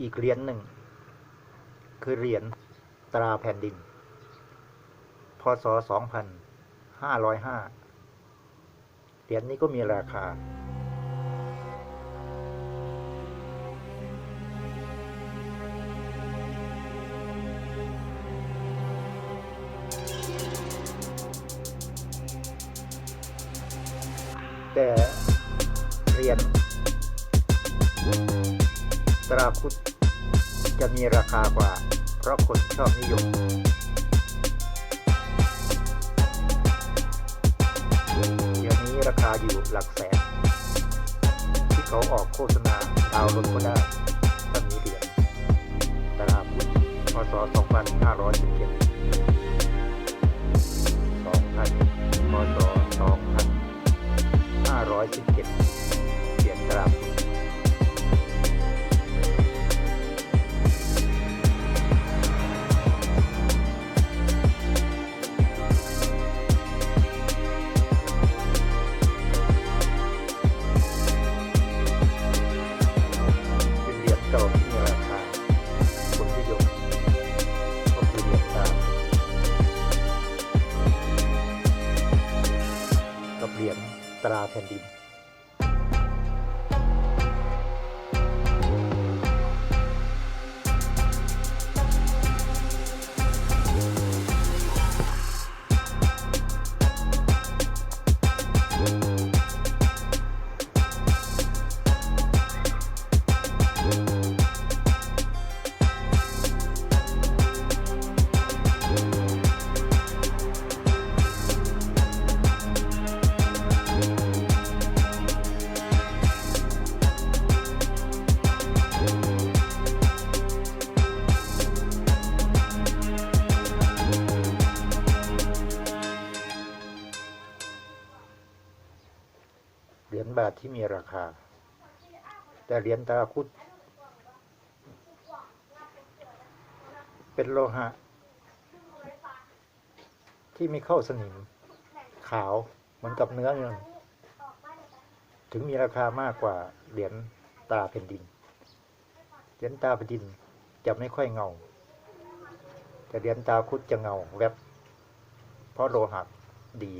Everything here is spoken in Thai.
อีกเหรียญหนึ่ง คือเหรียญตราแผ่นดิน พศ 2505 เหรียญนี้ก็มีราคา แต่เหรียญ ตราคุดจะมีราคากว่า เพราะคนชอบนิยม เดี๋ยวนี้ราคาอยู่หลักแสน ที่เขาออกโฆษณาดาวน์โหลดก็ได้ถ้ามีเหรียญตราพุทธพศ2517 ตราแผ่นดิน รียญบาทที่มีราคา แต่เหรียญตาคุด เป็นโลหะ ที่ไม่เข้าสนิม ขาวเหมือนกับเนื้อเงิน ถึงมีราคามากกว่าเหรียญตาแผ่นดิน เหรียญตาแผ่นดินจะไม่ค่อยเงา แต่เหรียญตาคุดจะเงาแวบ เพราะโลหะดี